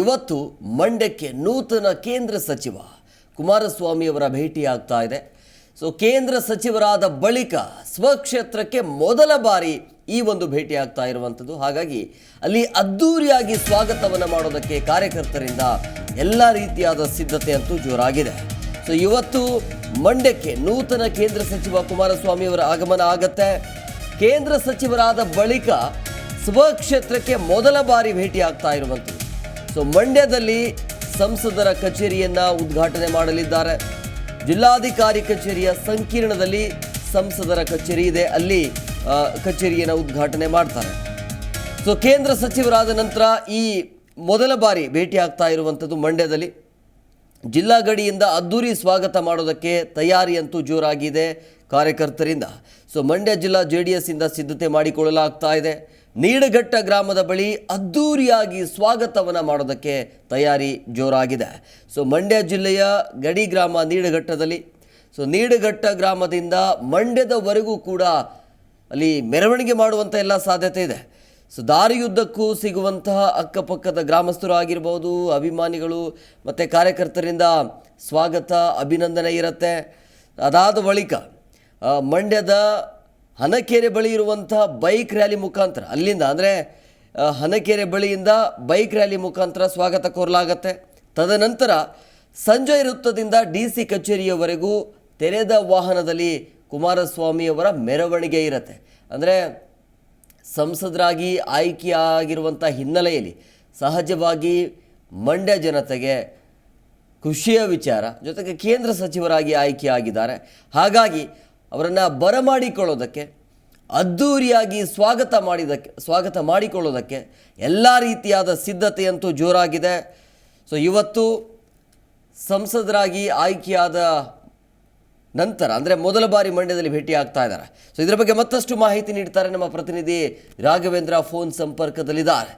ಇವತ್ತು ಮಂಡ್ಯಕ್ಕೆ ನೂತನ ಕೇಂದ್ರ ಸಚಿವ ಕುಮಾರಸ್ವಾಮಿ ಅವರ ಭೇಟಿ ಆಗ್ತಾ ಇದೆ. ಸೊ ಕೇಂದ್ರ ಸಚಿವರಾದ ಬಳಿಕ ಸ್ವಕ್ಷೇತ್ರಕ್ಕೆ ಮೊದಲ ಬಾರಿ ಈ ಒಂದು ಭೇಟಿ ಆಗ್ತಾ ಇರುವಂಥದ್ದು. ಹಾಗಾಗಿ ಅಲ್ಲಿ ಅದ್ಧೂರಿಯಾಗಿ ಸ್ವಾಗತವನ್ನು ಮಾಡೋದಕ್ಕೆ ಕಾರ್ಯಕರ್ತರಿಂದ ಎಲ್ಲ ರೀತಿಯಾದ ಸಿದ್ಧತೆ ಅಂತೂ ಜೋರಾಗಿದೆ. ಸೊ ಇವತ್ತು ಮಂಡ್ಯಕ್ಕೆ ನೂತನ ಕೇಂದ್ರ ಸಚಿವ ಕುಮಾರಸ್ವಾಮಿ ಅವರ ಆಗಮನ ಆಗತ್ತೆ. ಕೇಂದ್ರ ಸಚಿವರಾದ ಬಳಿಕ ಸ್ವಕ್ಷೇತ್ರಕ್ಕೆ ಮೊದಲ ಬಾರಿ ಭೇಟಿ ಆಗ್ತಾ ಇರುವಂಥದ್ದು. ಸೊ ಮಂಡ್ಯದಲ್ಲಿ ಸಂಸದರ ಕಚೇರಿಯನ್ನ ಉದ್ಘಾಟನೆ ಮಾಡಲಿದ್ದಾರೆ. ಜಿಲ್ಲಾಧಿಕಾರಿ ಕಚೇರಿಯ ಸಂಕೀರ್ಣದಲ್ಲಿ ಸಂಸದರ ಕಚೇರಿ ಇದೆ. ಅಲ್ಲಿ ಕಚೇರಿಯನ್ನು ಉದ್ಘಾಟನೆ ಮಾಡ್ತಾರೆ. ಸೊ ಕೇಂದ್ರ ಸಚಿವರಾದ ನಂತರ ಈ ಮೊದಲ ಬಾರಿ ಭೇಟಿ ಆಗ್ತಾ ಇರುವಂಥದ್ದು ಮಂಡ್ಯದಲ್ಲಿ. ಜಿಲ್ಲಾ ಗಡಿಯಿಂದ ಅದ್ದೂರಿ ಸ್ವಾಗತ ಮಾಡೋದಕ್ಕೆ ತಯಾರಿ ಅಂತೂ ಜೋರಾಗಿದೆ ಕಾರ್ಯಕರ್ತರಿಂದ. ಸೊ ಮಂಡ್ಯ ಜಿಲ್ಲಾ ಜೆ ಡಿ ಎಸ್ ಇಂದ ಸಿದ್ಧತೆ ಮಾಡಿಕೊಳ್ಳಲಾಗ್ತಾ ಇದೆ. ನೀಡಘಟ್ಟ ಗ್ರಾಮದ ಬಳಿ ಅದ್ದೂರಿಯಾಗಿ ಸ್ವಾಗತವನ್ನು ಮಾಡೋದಕ್ಕೆ ತಯಾರಿ ಜೋರಾಗಿದೆ. ಸೊ ಮಂಡ್ಯ ಜಿಲ್ಲೆಯ ಗಡಿ ಗ್ರಾಮ ನೀಡಘಟ್ಟದಲ್ಲಿ ಸೊ ನೀಡಘಟ್ಟ ಗ್ರಾಮದಿಂದ ಮಂಡ್ಯದವರೆಗೂ ಕೂಡ ಅಲ್ಲಿ ಮೆರವಣಿಗೆ ಮಾಡುವಂಥ ಎಲ್ಲ ಸಾಧ್ಯತೆ ಇದೆ. ಸೊ ದಾರಿಯುದ್ದಕ್ಕೂ ಸಿಗುವಂತಹ ಅಕ್ಕಪಕ್ಕದ ಗ್ರಾಮಸ್ಥರು ಆಗಿರ್ಬೋದು, ಅಭಿಮಾನಿಗಳು ಮತ್ತು ಕಾರ್ಯಕರ್ತರಿಂದ ಸ್ವಾಗತ, ಅಭಿನಂದನೆ ಇರುತ್ತೆ. ಅದಾದ ಬಳಿಕ ಮಂಡ್ಯದ ಹನಕೆರೆ ಬಳಿ ಇರುವಂತಹ ಬೈಕ್ ರ್ಯಾಲಿ ಮುಖಾಂತರ, ಅಲ್ಲಿಂದ ಅಂದರೆ ಹನಕೆರೆ ಬಳಿಯಿಂದ ಬೈಕ್ ರ್ಯಾಲಿ ಮುಖಾಂತರ ಸ್ವಾಗತ ಕೋರಲಾಗತ್ತೆ. ತದನಂತರ ಸಂಜಯ್ ವೃತ್ತದಿಂದ ಡಿ ಸಿ ಕಚೇರಿಯವರೆಗೂ ತೆರೆದ ವಾಹನದಲ್ಲಿ ಕುಮಾರಸ್ವಾಮಿಯವರ ಮೆರವಣಿಗೆ ಇರುತ್ತೆ. ಅಂದರೆ, ಸಂಸದರಾಗಿ ಆಯ್ಕೆಯಾಗಿರುವಂಥ ಹಿನ್ನೆಲೆಯಲ್ಲಿ ಸಹಜವಾಗಿ ಮಂಡ್ಯ ಜನತೆಗೆ ಖುಷಿಯ ವಿಚಾರ, ಜೊತೆಗೆ ಕೇಂದ್ರ ಸಚಿವರಾಗಿ ಆಯ್ಕೆಯಾಗಿದ್ದಾರೆ ಹಾಗಾಗಿ ಅವರನ್ನು ಬರಮಾಡಿಕೊಳ್ಳೋದಕ್ಕೆ ಅದ್ಧೂರಿಯಾಗಿ ಸ್ವಾಗತ ಮಾಡಿದಕ್ಕೆ, ಸ್ವಾಗತ ಮಾಡಿಕೊಳ್ಳೋದಕ್ಕೆ ಎಲ್ಲ ರೀತಿಯಾದ ಸಿದ್ಧತೆಯಂತೂ ಜೋರಾಗಿದೆ. ಸೊ ಇವತ್ತು ಸಂಸದರಾಗಿ ಆಯ್ಕೆಯಾದ ನಂತರ, ಅಂದರೆ ಮೊದಲ ಬಾರಿ ಮಂಡ್ಯದಲ್ಲಿ ಭೇಟಿ ಆಗ್ತಾ ಇದ್ದಾರೆ. ಸೊ ಇದರ ಬಗ್ಗೆ ಮತ್ತಷ್ಟು ಮಾಹಿತಿ ನೀಡ್ತಾರೆ ನಮ್ಮ ಪ್ರತಿನಿಧಿ ರಾಘವೇಂದ್ರ ಫೋನ್ ಸಂಪರ್ಕದಲ್ಲಿದ್ದಾರೆ.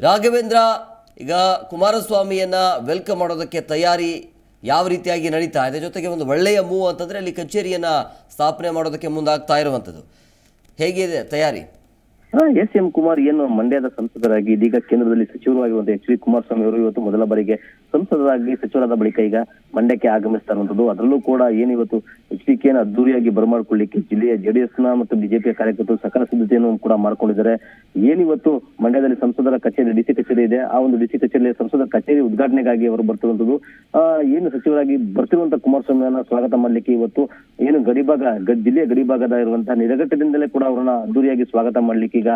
ರಾಘವೇಂದ್ರ, ಈಗ ಕುಮಾರಸ್ವಾಮಿಯನ್ನು ವೆಲ್ಕಮ್ ಮಾಡೋದಕ್ಕೆ ತಯಾರಿ ಯಾವ ರೀತಿಯಾಗಿ ನಡೀತಾ ಇದೆ? ಜೊತೆಗೆ ಒಂದು ಒಳ್ಳೆಯ ಮೂವ್ ಅಂತಂದರೆ ಅಲ್ಲಿ ಕಚೇರಿಯನ್ನು ಸ್ಥಾಪನೆ ಮಾಡೋದಕ್ಕೆ ಮುಂದಾಗ್ತಾ ಇರುವಂಥದ್ದು. ಹೇಗಿದೆ ತಯಾರಿ? ಎಸ್ ಎಂ ಕುಮಾರ್ ಏನು ಮಂಡ್ಯದ ಸಂಸದರಾಗಿ ಇದೀಗ ಕೇಂದ್ರದಲ್ಲಿ ಸಚಿವರಾಗಿರುವಂತಹ ಎಚ್ ಡಿ ಕುಮಾರಸ್ವಾಮಿ ಅವರು ಇವತ್ತು ಮೊದಲ ಬಾರಿಗೆ ಸಂಸದರಾಗಿ ಸಚಿವರಾದ ಬಳಿಕ ಈಗ ಮಂಡ್ಯಕ್ಕೆ ಆಗಮಿಸ್ತಾ ಇರುವಂತದ್ದು ಅದರಲ್ಲೂ ಕೂಡ ಏನಿವತ್ತು ಎಚ್ ಡಿ ಕೆನ ಅದ್ದೂರಿಯಾಗಿ ಬರಮಾಡಿಕೊಳ್ಳಿಕ್ಕೆ ಜಿಲ್ಲೆಯ ಜೆಡಿಎಸ್ನ ಮತ್ತು ಬಿಜೆಪಿಯ ಕಾರ್ಯಕರ್ತರು ಸಕಲ ಸಿದ್ಧತೆಯನ್ನು ಕೂಡ ಮಾಡ್ಕೊಂಡಿದ್ದಾರೆ. ಏನಿವತ್ತು ಮಂಡ್ಯದಲ್ಲಿ ಸಂಸದರ ಕಚೇರಿ ಡಿಸಿ ಕಚೇರಿ ಇದೆ. ಆ ಒಂದು ಡಿಸಿ ಕಚೇರಿಯಲ್ಲಿ ಸಂಸದರ ಕಚೇರಿ ಉದ್ಘಾಟನೆಗಾಗಿ ಅವರು ಬರ್ತಿರುವಂತದ್ದು. ಆ, ಏನು ಸಚಿವರಾಗಿ ಬರ್ತಿರುವಂತಹ ಕುಮಾರಸ್ವಾಮಿಯನ್ನ ಸ್ವಾಗತ ಮಾಡಲಿಕ್ಕೆ ಇವತ್ತು ಏನು ಗಡಿಭಾಗ ಜಿಲ್ಲೆಯ ಗಡಿಭಾಗದ ಇರುವಂತಹ ನಿರಘಟ್ಟದಿಂದಲೇ ಕೂಡ ಅವರನ್ನ ಅದ್ದೂರಿಯಾಗಿ ಸ್ವಾಗತ ಮಾಡ್ಲಿಕ್ಕೆ ಈಗ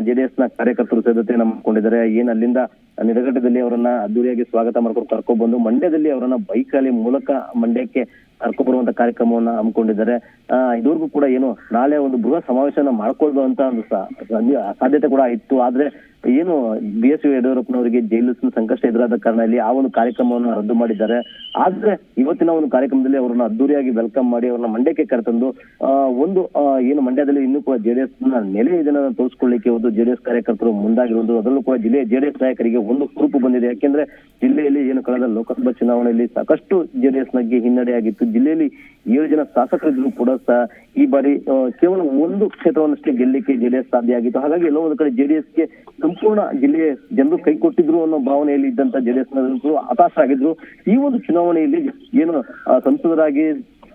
ಜೆಡಿಎಸ್ನ ಕಾರ್ಯಕರ್ತರು ಸಿದ್ಧತೆಯನ್ನ ಮಾಡ್ಕೊಂಡಿದ್ದಾರೆ ಏನ್ ಅಲ್ಲಿಂದ ನಿರಘಟ್ಟದಲ್ಲಿ ಅವರನ್ನ ಅದ್ದೂರಿಯಾಗಿ ಸ್ವಾಗತ ಮಾಡ್ಕೊಂಡು ಕರ್ಕೊಂಡ್ಬಂದು, ಮಂಡ್ಯದಲ್ಲಿ ಅವರನ್ನ ಬೈಕ್ ರ್ಯಾಲಿ ಮೂಲಕ ಮಂಡ್ಯಕ್ಕೆ ಕರ್ಕೊಂಡ್ಬರುವಂತ ಕಾರ್ಯಕ್ರಮವನ್ನ ಹಮ್ಮಿಕೊಂಡಿದ್ದಾರೆ. ಇದುವರೆಗೂ ಕೂಡ ಏನು, ನಾಳೆ ಒಂದು ಬೃಹತ್ ಸಮಾವೇಶನ ಮಾಡ್ಕೊಳ್ಳುವಂತ ಒಂದು ಸಾಧ್ಯತೆ ಕೂಡ ಇತ್ತು. ಆದ್ರೆ ಏನು ಬಿ ಎಸ್ ಯಡಿಯೂರಪ್ಪನವರಿಗೆ ಜೈಲು ಸಂಕಷ್ಟ ಎದುರಾದ ಕಾರಣ ಇಲ್ಲಿ ಆ ಒಂದು ಕಾರ್ಯಕ್ರಮವನ್ನು ರದ್ದು ಮಾಡಿದ್ದಾರೆ. ಆದ್ರೆ ಇವತ್ತಿನ ಒಂದು ಕಾರ್ಯಕ್ರಮದಲ್ಲಿ ಅವರನ್ನ ಅದ್ದೂರಿಯಾಗಿ ವೆಲ್ಕಮ್ ಮಾಡಿ ಅವ್ರನ್ನ ಮಂಡ್ಯಕ್ಕೆ ಕರೆತಂದು ಒಂದು ಏನು ಮಂಡ್ಯದಲ್ಲಿ ಇನ್ನೂ ಕೂಡ ಜೆಡಿಎಸ್ನ ನೆಲೆ ಇದನ್ನ ತೋರಿಸ್ಕೊಳ್ಳಿಕ್ಕೆ ಒಂದು ಜೆಡಿಎಸ್ ಕಾರ್ಯಕರ್ತರು ಮುಂದಾಗಿರುವುದು, ಅದರಲ್ಲೂ ಕೂಡ ಜಿಲ್ಲೆಯ ಜೆಡಿಎಸ್ ನಾಯಕರಿಗೆ ಒಂದು ಕುರುಪು ಬಂದಿದೆ. ಯಾಕೆಂದ್ರೆ ಜಿಲ್ಲೆಯಲ್ಲಿ ಏನು ಕಳೆದ ಲೋಕಸಭಾ ಚುನಾವಣೆಯಲ್ಲಿ ಸಾಕಷ್ಟು ಜೆಡಿಎಸ್ ನಗ್ಗೆ ಹಿನ್ನಡೆಯಾಗಿತ್ತು. ಜಿಲ್ಲೆಯಲ್ಲಿ ಏಳು ಜನ ಶಾಸಕರಿದ್ರು ಕೂಡ ಸಹ ಈ ಬಾರಿ ಕೇವಲ ಒಂದು ಕ್ಷೇತ್ರವನ್ನಷ್ಟೇ ಗೆಲ್ಲಕ್ಕೆ ಜೆಡಿಎಸ್ ಸಾಧ್ಯ ಆಗಿತ್ತು. ಹಾಗಾಗಿ ಎಲ್ಲೋ ಒಂದು ಕಡೆ ಜೆಡಿಎಸ್ಗೆ ಸಂಪೂರ್ಣ ಜಿಲ್ಲೆಯ ಜನರು ಕೈ ಕೊಟ್ಟಿದ್ರು ಅನ್ನೋ ಭಾವನೆಯಲ್ಲಿ ಇದ್ದಂತ ಜೆಡಿಎಸ್ ಹತಾಶ ಆಗಿದ್ರು. ಈ ಒಂದು ಚುನಾವಣೆಯಲ್ಲಿ ಏನು ಸಂಸದರಾಗಿ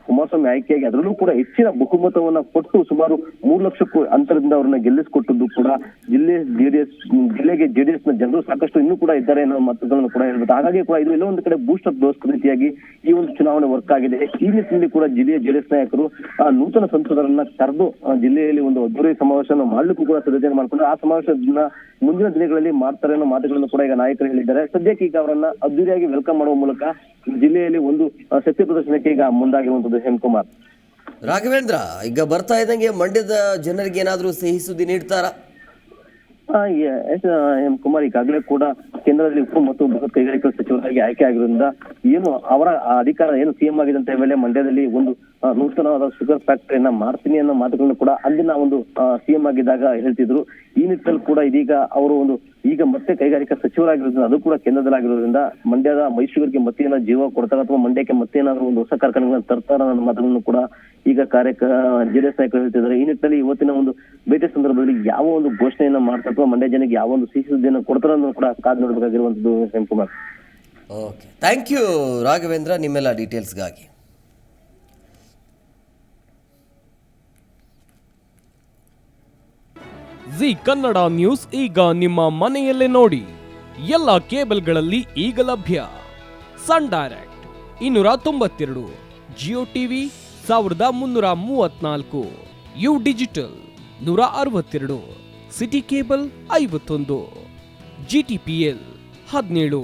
ಕುಮಾರಸ್ವಾಮಿ ಆಯ್ಕೆಯಾಗಿ ಅದರಲ್ಲೂ ಕೂಡ ಹೆಚ್ಚಿನ ಬಹುಮತವನ್ನ ಕೊಟ್ಟು ಸುಮಾರು ಮೂರು ಲಕ್ಷಕ್ಕೂ ಅಂತರದಿಂದ ಅವರನ್ನ ಗೆಲ್ಲಿಸಿಕೊಟ್ಟದ್ದು ಕೂಡ ಜಿಲ್ಲೆ ಜೆಡಿಎಸ್, ಜಿಲ್ಲೆಗೆ ಜೆಡಿಎಸ್ನ ಜನರು ಸಾಕಷ್ಟು ಇನ್ನೂ ಕೂಡ ಇದ್ದಾರೆ ಅನ್ನೋ ಮತಗಳನ್ನು ಕೂಡ ಹೇಳ್ಬೋದು. ಹಾಗಾಗಿ ಕೂಡ ಇದು ಎಲ್ಲ ಒಂದು ಕಡೆ ಬೂಸ್ಟ್ ಅಪ್ ಡೋಸ್ ರೀತಿಯಾಗಿ ಈ ಒಂದು ಚುನಾವಣೆ ವರ್ಕ್ ಆಗಿದೆ. ಈ ನಿಟ್ಟಿನಲ್ಲಿ ಕೂಡ ಜಿಲ್ಲೆಯ ಜೆಡಿಎಸ್ ನಾಯಕರು, ಆ, ನೂತನ ಸಂಸದರನ್ನ ಕರೆದು ಜಿಲ್ಲೆಯಲ್ಲಿ ಒಂದು ಅದ್ದೂರಿ ಸಮಾವೇಶವನ್ನು ಮಾಡ್ಲಿಕ್ಕೂ ಕೂಡ ಸಿದ್ಧತೆ ಮಾಡಿಕೊಂಡು ಆ ಸಮಾವೇಶದಿಂದ ಮುಂದಿನ ದಿನಗಳಲ್ಲಿ ಮಾಡ್ತಾರೆ ಅನ್ನೋ ಮಾತುಗಳನ್ನು ಕೂಡ ಈಗ ನಾಯಕರು ಹೇಳಿದ್ದಾರೆ. ಸದ್ಯಕ್ಕೆ ಈಗ ಅವರನ್ನ ಅದ್ದೂರಿಯಾಗಿ ವೆಲ್ಕಮ್ ಮಾಡುವ ಮೂಲಕ ಜಿಲ್ಲೆಯಲ್ಲಿ ಒಂದು ಸತ್ಯ ಪ್ರದರ್ಶನಕ್ಕೆ ಈಗ ಮುಂದಾಗಿರುವಂತದ್ದು ಹೇಮಕುಮಾರ್. ರಾಘವೇಂದ್ರ ಈಗ ಬರ್ತಾ ಇದ್ದಂಗೆ ಮಂಡ್ಯದ ಜನರಿಗೆ ಏನಾದರೂ ಸಿಹಿ ಸುದ್ದಿ ನೀಡ್ತಾರ? ಎ- ಕುಮಾರ್ ಈಗಾಗಲೇ ಕೂಡ ಕೇಂದ್ರದಲ್ಲಿ ಉಕ್ಕು ಮತ್ತು ಬೃಹತ್ ಕೈಗಾರಿಕಾ ಸಚಿವರಾಗಿ ಆಯ್ಕೆ ಆಗಿರೋದ್ರಿಂದ ಏನು ಅವರ ಅಧಿಕಾರ ಏನು ಸಿಎಂ ಆಗಿದಂತ ಮೇಲೆ ಮಂಡ್ಯದಲ್ಲಿ ಒಂದು ನೂತನವಾದ ಶುಗರ್ ಫ್ಯಾಕ್ಟರಿಯನ್ನ ಮಾಡ್ತೀನಿ ಅನ್ನೋ ಮಾತುಗಳನ್ನು ಕೂಡ ಅಲ್ಲಿನ ಒಂದು ಸಿಎಂ ಆಗಿದ್ದಾಗ ಹೇಳ್ತಿದ್ರು. ಈ ನಿಟ್ಟಿನಲ್ಲಿ ಕೂಡ ಇದೀಗ ಅವರು ಒಂದು, ಈಗ ಮತ್ತೆ ಕೈಗಾರಿಕಾ ಸಚಿವರಾಗಿರೋದ್ರಿಂದ ಅದು ಕೂಡ ಕೇಂದ್ರದಲ್ಲಾಗಿರೋದ್ರಿಂದ ಮಂಡ್ಯದ ಮೈಸೂರಿಗೆ ಮತ್ತೆ ಏನೋ ಜೀವ ಕೊಡ್ತಾರ ಅಥವಾ ಮಂಡ್ಯಕ್ಕೆ ಮತ್ತೆ ಏನಾದ್ರು ಒಂದು ಹೊಸ ಕಾರ್ಖಾನೆಗಳನ್ನ ತರ್ತಾರ ಅನ್ನೋ ಮಾತುಗಳನ್ನು ಕೂಡ ಈಗ ಕಾರ್ಯಕ, ಜೆಡಿಎಸ್ ನಾಯಕರು ಹೇಳ್ತಿದ್ದಾರೆ. ಈ ನಿಟ್ಟಿನಲ್ಲಿ ಇವತ್ತಿನ ಒಂದು ಭೇಟಿ ಸಂದರ್ಭದಲ್ಲಿ ಯಾವ ಒಂದು ಘೋಷಣೆಯನ್ನ ಮಾಡ್ತಾರ ಅಥವಾ ಮಂಡ್ಯ ಜನಕ್ಕೆ ಯಾವ ಒಂದು ಸಿಹಿ ಸುದ್ದಿಯನ್ನು ಕೊಡ್ತಾರ ಅನ್ನೋದು ಕೂಡ ಕಾದ್ ನೋಡ್ಬೇಕಾಗಿರುವಂತದ್ದು Kumar. Okay thank you Raghavendra ನಿಮ್ಮೆಲ್ಲ ಡೀಟೇಲ್ಸ್ಗಾಗಿ ಜಿ ಕನ್ನಡ ನ್ಯೂಸ್ ಈಗ ನಿಮ್ಮ ಮನೆಯಲ್ಲೇ ನೋಡಿ. ಎಲ್ಲ ಕೇಬಲ್ಗಳಲ್ಲಿ ಈಗ ಲಭ್ಯ. ಸನ್ ಡೈರೆಕ್ಟ್ ಇನ್ನೂರ ತೊಂಬತ್ತೆರಡು. ಜಿಯೋ ಟಿವಿ ಸಾವಿರದ ಮುನ್ನೂರ ಮೂವತ್ನಾಲ್ಕು. ಯು ಡಿಜಿಟಲ್ ನೂರ ಅರವತ್ತೆರಡು. ಸಿಟಿ ಕೇಬಲ್ ಐವತ್ತೊಂದು. ಜಿ ಟಿ ಪಿ ಎಲ್ ಹದಿನೇಳು.